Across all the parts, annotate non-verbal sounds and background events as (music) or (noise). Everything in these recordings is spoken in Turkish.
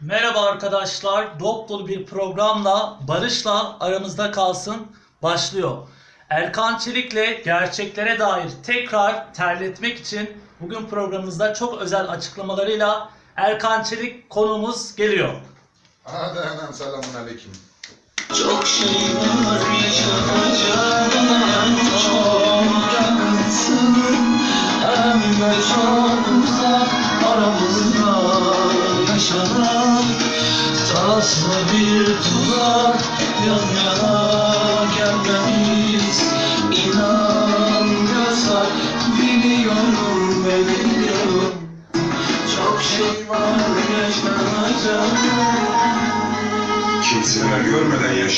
Merhaba arkadaşlar. Dop dolu bir programla Barış'la aramızda kalsın başlıyor. Erkan Çelik'le gerçeklere dair tekrar terletmek için bugün programımızda çok özel açıklamalarıyla Erkan Çelik konumuz geliyor. Hadi anam selamun aleyküm. Çok şey var yaşanacak Çok yakınsın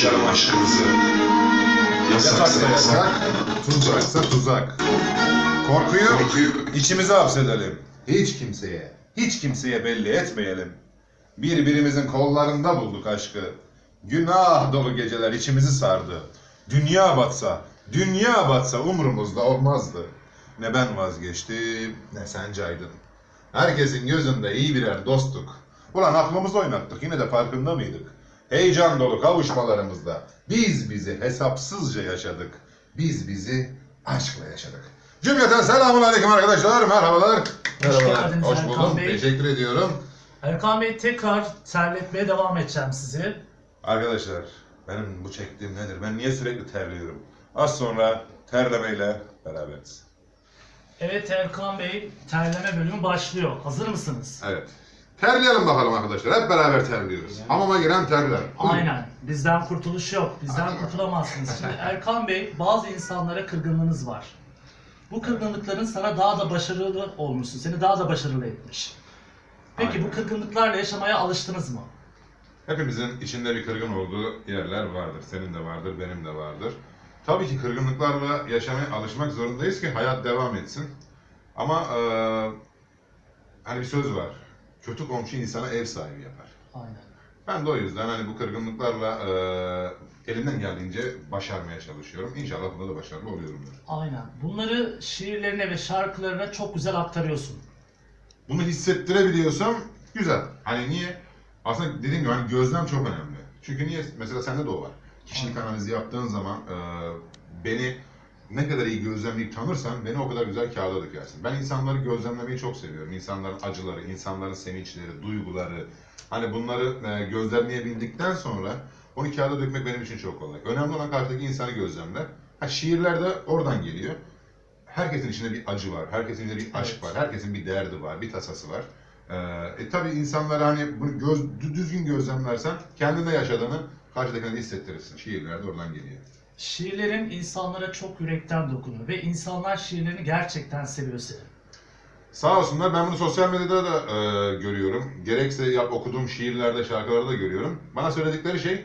yaşayalım aşkımızı. Yasaksa Yasaksa yasak. yasak, tuzaksa tuzak. Korkuyu Korkuyu içimize hapsedelim. Hiç kimseye, hiç kimseye belli etmeyelim. Birbirimizin kollarında bulduk aşkı. Günah dolu geceler içimizi sardı. Dünya batsa, dünya batsa umurumuzda olmazdı. Ne ben vazgeçtim, ne sen caydın. Herkesin gözünde iyi birer dostluk. Ulan aklımızı oynattık, yine de farkında mıydık? Heyecan dolu kavuşmalarımızda biz bizi hesapsızca yaşadık. Biz bizi aşkla yaşadık. Cümleten selamun aleyküm arkadaşlar, merhabalar. Hoş geldiniz hoş Erkan buldum, Bey. teşekkür ediyorum. Erkan Bey tekrar terletmeye devam edeceğim sizi. Arkadaşlar, benim bu çektiğim nedir? Ben niye sürekli terliyorum? Az sonra terlemeyle beraberiz. Evet Erkan Bey terleme bölümü başlıyor. Hazır mısınız? Evet. Terleyelim bakalım arkadaşlar. Hep beraber terliyoruz. Hamama giren terler. Aynen. Bizden kurtuluş yok. Bizden kurtulamazsınız. Şimdi (laughs) Erkan Bey bazı insanlara kırgınlığınız var. Bu kırgınlıkların sana daha da başarılı olmuşsun. Seni daha da başarılı etmiş. Peki Aynen. bu kırgınlıklarla yaşamaya alıştınız mı? Hepimizin içinde bir kırgın olduğu yerler vardır. Senin de vardır, benim de vardır. Tabii ki kırgınlıklarla yaşamaya alışmak zorundayız ki hayat devam etsin. Ama eee hani bir söz var. Kötü komşu insana ev sahibi yapar. Aynen. Ben de o yüzden hani bu kırgınlıklarla eee elimden geldiğince başarmaya çalışıyorum. İnşallah bunda da başarılı oluyorumdur. Aynen. Bunları şiirlerine ve şarkılarına çok güzel aktarıyorsun. Bunu hissettirebiliyorsam güzel. Hani niye? Aslında dediğim gibi hani gözlem çok önemli. Çünkü niye? Mesela sende de o var. Kişilik analizi yaptığın zaman e, beni ne kadar iyi gözlemleyip tanırsan beni o kadar güzel kağıda dökersin. Ben insanları gözlemlemeyi çok seviyorum. İnsanların acıları, insanların sevinçleri, duyguları. Hani bunları e, gözlemleyebildikten sonra onu kağıda dökmek benim için çok kolay. Önemli olan karşıdaki insanı gözlemler. Ha şiirler de oradan geliyor. Herkesin içinde bir acı var, herkesin içinde bir aşk Evet. var, herkesin bir derdi var, bir tasası var. Ee, e tabii insanlara hani bunu göz, dü- düzgün gözlemlersen kendinde yaşadığını karşıdakine hissettirirsin. Şiirler de oradan geliyor. Şiirlerin insanlara çok yürekten dokunuyor ve insanlar şiirlerini gerçekten seviyor seni. Sağ olsunlar ben bunu sosyal medyada da e, görüyorum. Gerekse yap, okuduğum şiirlerde, şarkılarda da görüyorum. Bana söyledikleri şey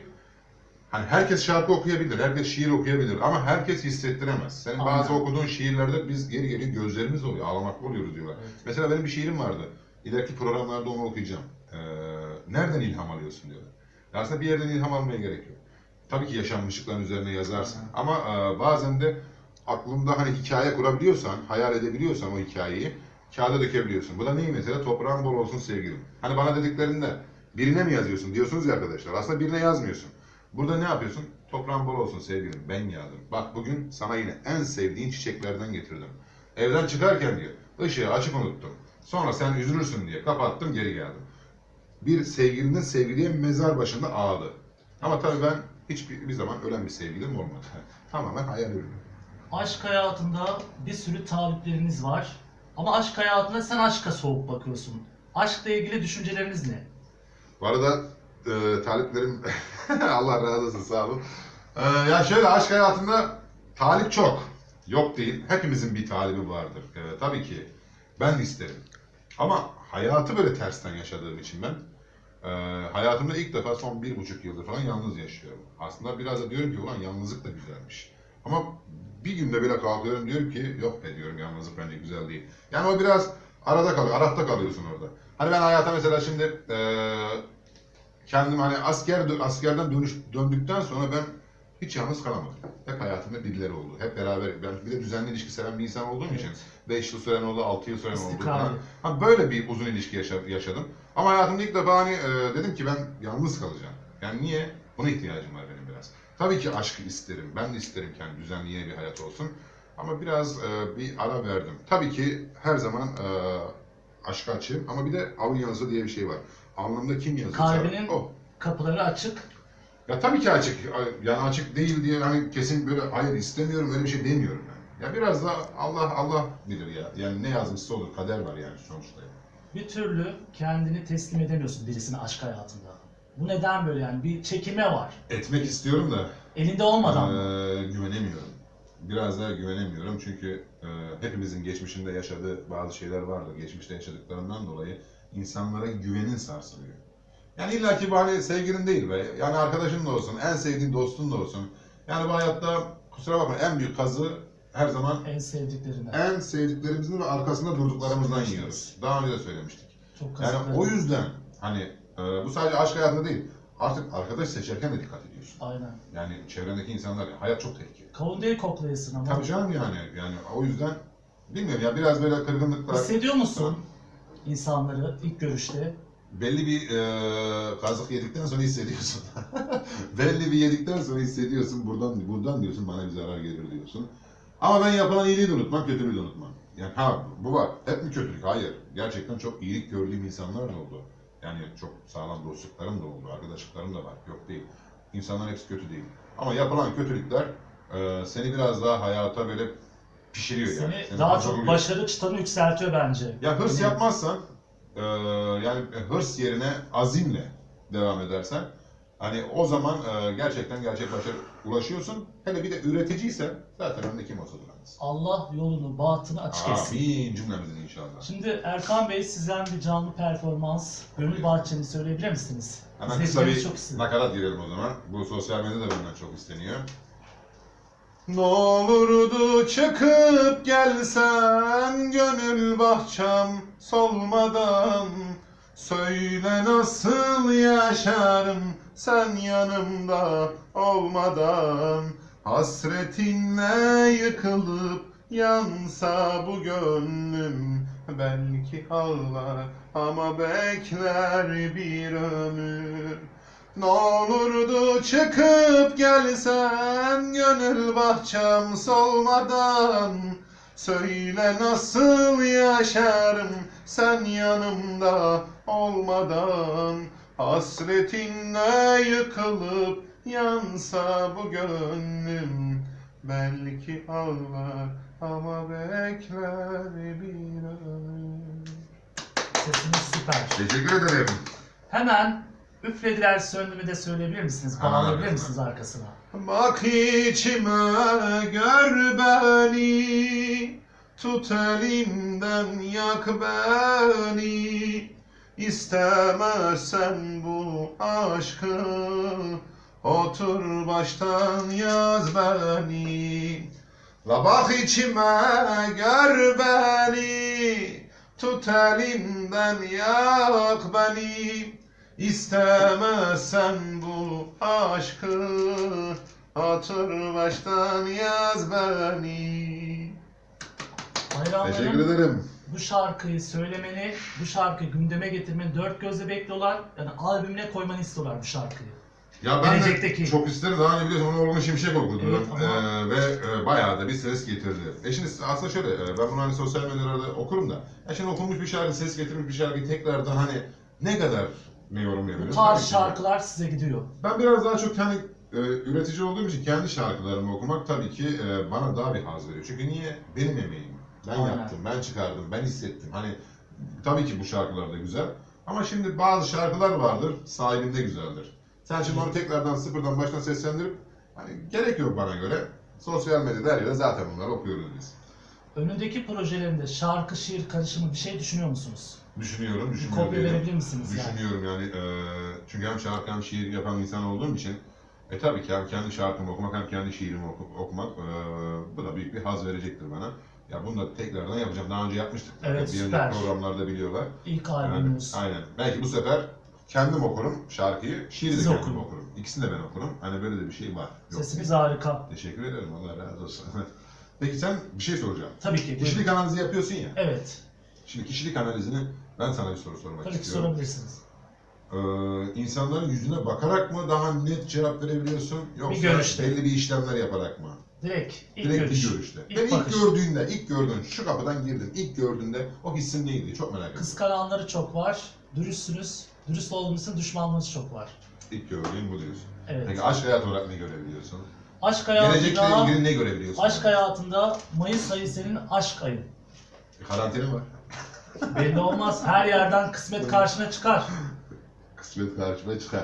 hani herkes şarkı okuyabilir, herkes şiir okuyabilir ama herkes hissettiremez. Senin bazı Aynen. okuduğun şiirlerde biz geri geri gözlerimiz oluyor, ağlamaklı oluyoruz diyorlar. Evet. Mesela benim bir şiirim vardı. İleriki programlarda onu okuyacağım. Ee, nereden ilham alıyorsun diyorlar. Aslında bir yerden ilham almaya gerek yok. Tabii ki yaşanmışlıkların üzerine yazarsın. Ama e, bazen de aklında hani hikaye kurabiliyorsan, hayal edebiliyorsan o hikayeyi kağıda dökebiliyorsun. Bu da neyi mesela? Toprağın bol olsun sevgilim. Hani bana dediklerinde birine mi yazıyorsun diyorsunuz ya arkadaşlar. Aslında birine yazmıyorsun. Burada ne yapıyorsun? Toprağın bol olsun sevgilim. Ben yağdım. Bak bugün sana yine en sevdiğin çiçeklerden getirdim. Evden çıkarken diyor. ışığı açık unuttum. Sonra sen üzülürsün diye kapattım geri geldim. Bir sevgilinin sevgiliye mezar başında ağladı. Ama tabii ben hiçbir bir zaman ölen bir sevgilim olmadı. (laughs) Tamamen hayal ürünü. Aşk hayatında bir sürü talipleriniz var. Ama aşk hayatında sen aşka soğuk bakıyorsun. Aşkla ilgili düşünceleriniz ne? Bu arada e, taliplerim (laughs) Allah razı olsun sağ olun. E, ya şöyle aşk hayatında talip çok. Yok değil. Hepimizin bir talibi vardır. E, tabii ki ben de isterim. Ama hayatı böyle tersten yaşadığım için ben e, hayatımda ilk defa son bir buçuk yıldır falan yalnız yaşıyorum. Aslında biraz da diyorum ki ulan yalnızlık da güzelmiş. Ama bir günde bile kalkıyorum diyorum ki yok be diyorum yalnızlık bence güzel değil. Yani o biraz arada kalıyor, arafta kalıyorsun orada. Hani ben hayata mesela şimdi e, kendim hani asker askerden dönüş döndükten sonra ben hiç yalnız kalamadım. Hep hayatımda birileri oldu. Hep beraber, ben bir de düzenli ilişki seven bir insan olduğum için 5 yıl süren oldu, 6 yıl süren oldu. Falan. Ha, böyle bir uzun ilişki yaşa- yaşadım. Ama hayatımda ilk defa hani e, dedim ki ben yalnız kalacağım. Yani niye? Buna ihtiyacım var benim biraz. Tabii ki aşkı isterim. Ben de isterim ki hani düzenli yeni bir hayat olsun. Ama biraz e, bir ara verdim. Tabii ki her zaman e, aşka açığım ama bir de alın yazı diye bir şey var. Alnımda kim yazıyorsa Kalbinin- o. Kapıları açık. Ya tabii ki açık. Yani açık değil diye hani kesin böyle hayır istemiyorum öyle bir şey demiyorum yani. Ya biraz da Allah Allah bilir ya. Yani ne yazmışsa olur. Kader var yani sonuçta. Bir türlü kendini teslim edemiyorsun birisine aşk hayatında. Bu neden böyle yani? Bir çekime var. Etmek istiyorum da Elinde olmadan eee, güvenemiyorum. Biraz daha güvenemiyorum çünkü eee, hepimizin geçmişinde yaşadığı bazı şeyler vardır. Geçmişte yaşadıklarından dolayı insanlara güvenin sarsılıyor. Yani illaki bu hani sevgilin değil be. Yani arkadaşın da olsun, en sevdiğin dostun da olsun. Yani bu hayatta kusura bakma en büyük kazı her zaman En sevdiklerinden. en sevdiklerimizin ve arkasında durduklarımızdan yiyoruz. Daha önce de söylemiştik. Çok Yani o yüzden hani e, bu sadece aşk hayatında değil. Artık arkadaş seçerken de dikkat ediyorsun. Aynen. Yani çevrendeki insanlar hayat çok tehlikeli. Kavun değil koklayasın ama. Tabii canım yani yani o yüzden bilmiyorum ya biraz böyle kırgınlıklar Hissediyor musun insanları ilk görüşte? Belli bir e, kazık yedikten sonra hissediyorsun. (laughs) belli bir yedikten sonra hissediyorsun. Buradan buradan diyorsun bana bir zarar gelir diyorsun. Ama ben yapılan iyiliği de unutmam, kötülüğü de unutmam. Yani ha bu var. Hep mi kötülük? Hayır. Gerçekten çok iyilik gördüğüm insanlar da oldu. Yani çok sağlam dostluklarım da oldu, arkadaşlıklarım da var. Yok değil. İnsanlar hepsi kötü değil. Ama yapılan kötülükler e, seni biraz daha hayata böyle pişiriyor yani. Seni Seni daha çok başarı çıtanı yükseltiyor bence. Ya hırs Beni- yapmazsan, e, yani hırs yerine azimle devam edersen, hani o zaman e, gerçekten gerçek başarı ulaşıyorsun. Hele bir de üreticiysen zaten önünde kim olsa duramaz. Allah yolunu, bahtını açık etsin. Amin cümlemizin inşallah. Şimdi Erkan Bey sizden bir canlı performans, Gönül Bahçeni söyleyebilir misiniz? Hemen kısa İzleyicilerimiz bir çok nakarat girelim o zaman. Bu sosyal medyada benden çok isteniyor. Ne olurdu çıkıp gelsen gönül bahçem solmadan. Söyle nasıl yaşarım sen yanımda olmadan. Hasretinle yıkılıp yansa bu gönlüm. Belki ağlar ama bekler bir ömür ne olurdu çıkıp gelsen gönül bahçem solmadan Söyle nasıl yaşarım sen yanımda olmadan Hasretinle yıkılıp yansa bu gönlüm Belki ağlar ama bekler bir ömür Sesiniz süper. Teşekkür ederim. Hemen üflediler söndü de söyleyebilir misiniz? Bağlayabilir misiniz arkasına? Bak içime gör beni Tut elimden yak beni İstemezsen bu aşkı Otur baştan yaz beni La bak içime gör beni Tut elimden yak beni İstemezsen bu aşkı Otur baştan yaz beni Hayranların ederim. bu şarkıyı söylemeni, bu şarkıyı gündeme getirmeni dört gözle bekliyorlar. Yani albümüne koymanı istiyorlar bu şarkıyı. Ya ben Gelecekteki. de çok isterim. Daha önce biliyorsun onu Orgun Şimşek okudu. Evet, ama- Ee, ve e, bayağı da bir ses getirdi. E şimdi aslında şöyle, e, ben bunu hani sosyal medyalarda okurum da. Ya şimdi okunmuş bir şarkı, ses getirmiş bir şarkıyı tekrardan hani ne kadar ne yorum Bu yapıyoruz? tarz şarkılar size gidiyor. Ben biraz daha çok hani e, üretici olduğum için kendi şarkılarımı okumak tabii ki e, bana daha bir haz veriyor. Çünkü niye? Benim emeğim. Ben Aynen. yaptım, ben çıkardım, ben hissettim. Hani tabii ki bu şarkılar da güzel. Ama şimdi bazı şarkılar vardır, sahibinde güzeldir. Sen şimdi onu tekrardan sıfırdan baştan seslendirip hani gerek yok bana göre. Sosyal medyada her yerde zaten bunları okuyoruz biz. Önündeki projelerinde şarkı, şiir karışımı bir şey düşünüyor musunuz? Düşünüyorum, düşünüyorum. kopya diyelim. verebilir misiniz yani? Düşünüyorum yani. e, çünkü hem şarkı hem şiir yapan insan olduğum için e tabii ki hem kendi şarkımı okumak hem kendi şiirimi oku- okumak e, bu da büyük bir haz verecektir bana. Ya bunu da tekrardan yapacağım. Daha önce yapmıştık. Evet, bir süper. önceki programlarda biliyorlar. İlk Yani, albümünüz. aynen. Belki bu sefer kendim okurum şarkıyı, şiiri de Siz kendim okuyun. okurum. İkisini de ben okurum. Hani böyle de bir şey var. Yok. Sesiniz harika. Teşekkür ederim. Allah razı olsun. (laughs) Peki sen bir şey soracağım. Tabii ki. Kişilik buyurun. analizi yapıyorsun ya. Evet. Şimdi kişilik analizini ben sana bir soru sormak Tabii ki istiyorum. sorabilirsiniz. Ee, insanların yüzüne bakarak mı daha net cevap verebiliyorsun yoksa görüşte. belli bir işlemler yaparak mı? Direkt ilk Direkt görüş. bir görüşte. İlk ben ilk gördüğünde, ilk gördün, şu kapıdan girdin, ilk gördüğünde o hissin neydi? Çok merak ediyorum. Kıskananları çok var. Dürüstsünüz. Dürüst olduğunuzun düşmanlığınız çok var. İlk gördüğün bu diyorsun. Evet. Peki aşk hayatı olarak ne görebiliyorsun? Aşk Gelecekle hayatında, ilgili ne görebiliyorsun? aşk hayatında Mayıs ayı senin aşk ayın. Karantina var. Belli olmaz. Her yerden kısmet karşına çıkar. Kısmet karşıma çıkar.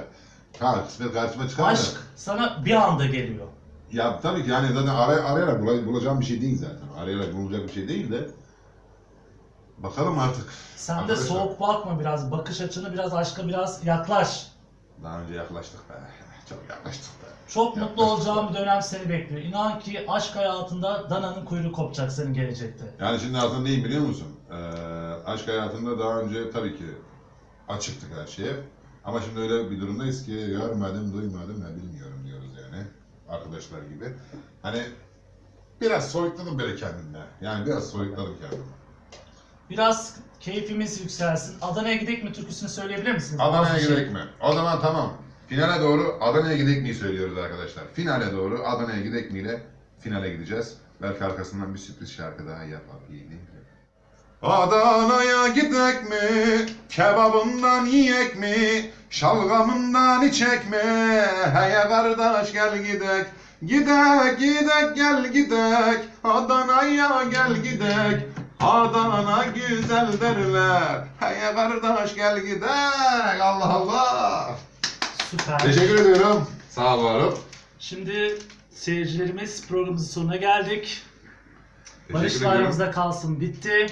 Ha kısmet karşıma çıkar Aşk da. sana bir anda geliyor. Ya tabii ki yani zaten aray arayarak bula- bulacağım bir şey değil zaten. Arayarak bulacak bir şey değil de. Bakalım artık. Sen de Arkadaşlar, soğuk bakma biraz. Bakış açını biraz aşka biraz yaklaş. Daha önce yaklaştık be. (laughs) Çok yaklaştık be. Çok mutlu olacağın bir dönem seni bekliyor. İnan ki aşk hayatında dananın kuyruğu kopacak senin gelecekte. Yani şimdi aslında neyim biliyor musun? Aşk hayatında daha önce tabii ki açıktık her şeye. Ama şimdi öyle bir durumdayız ki görmedim, duymadım ne bilmiyorum diyoruz yani. Arkadaşlar gibi. Hani biraz soyutladım böyle kendimden. Yani biraz soyutladım kendimi. Biraz keyfimiz yükselsin. Adana'ya gidelim mi türküsünü söyleyebilir misiniz? Adana'ya Bazı gidelim mi? O zaman tamam. Finale doğru Adana'ya gidelim mi söylüyoruz arkadaşlar. Finale doğru Adana'ya gidelim mi ile finale gideceğiz. Belki arkasından bir sürpriz şarkı daha yapabilirim. Adana'ya gidek mi? Kebabından yiyek mi? Şalgamından içek mi? Hey kardeş gel gidek. Gidek gidek gel gidek. Adana'ya gel gidek. Adana güzel derler. Hey kardeş gel gidek. Allah Allah. Süper. Teşekkür ediyorum. Sağ ol varım. Şimdi seyircilerimiz programımızın sonuna geldik. Barış'la ediyorum. aramızda kalsın bitti.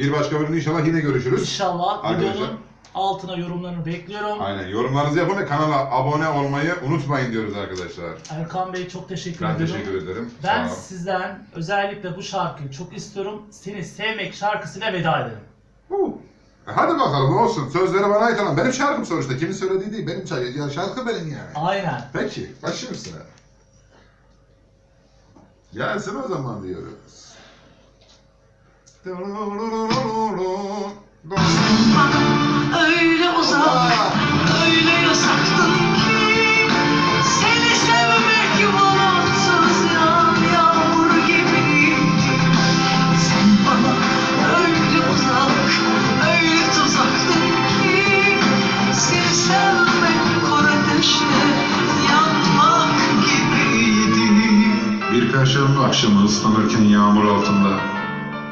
Bir başka bölümde inşallah yine görüşürüz. İnşallah Arkadaşlar. videonun altına yorumlarını bekliyorum. Aynen. Yorumlarınızı yapın ve kanala abone olmayı unutmayın diyoruz arkadaşlar. Erkan Bey çok teşekkür Ben ediyorum. teşekkür ederim. Ben Sağ ol. sizden özellikle bu şarkıyı çok istiyorum. Seni sevmek şarkısıyla veda edelim. Huu. E Hadi bakalım olsun. Sözleri bana ait olan. Benim şarkım sonuçta. Kimin söylediği değil. Benim şarkı, ya şarkı benim yani. Aynen. Peki. Başlayayım sıra. Gelsin o zaman diyoruz. Bana öyle uzak, öyle yasaktın ki. Seni sevmek yağan yağmur gibiydi Sen bana öyle uzak, öyle tuzaktın ki. Seni sevmek kor ateşte gibiydi. Bir perşembe akşamı ıslanırken yağmur altında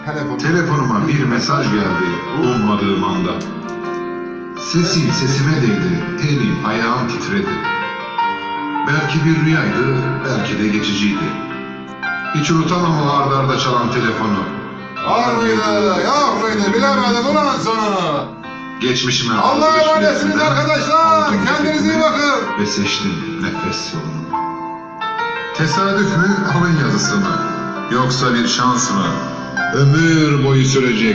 Telefon. telefonuma bir mesaj geldi ummadığım anda. Sesin sesime değdi, elim ayağım titredi. Belki bir rüyaydı, belki de geçiciydi. Hiç unutamam o arda arda çalan telefonu. Var mıydı? Yok muydu? Bilemedim ulan sonunu. Geçmişime Allah'a emanetsiniz arkadaşlar. Kendinize iyi bakın. Ve seçtim nefes yolunu. Tesadüf mü alın yazısı mı? Yoksa bir şans mı? Ömür boyu sürecek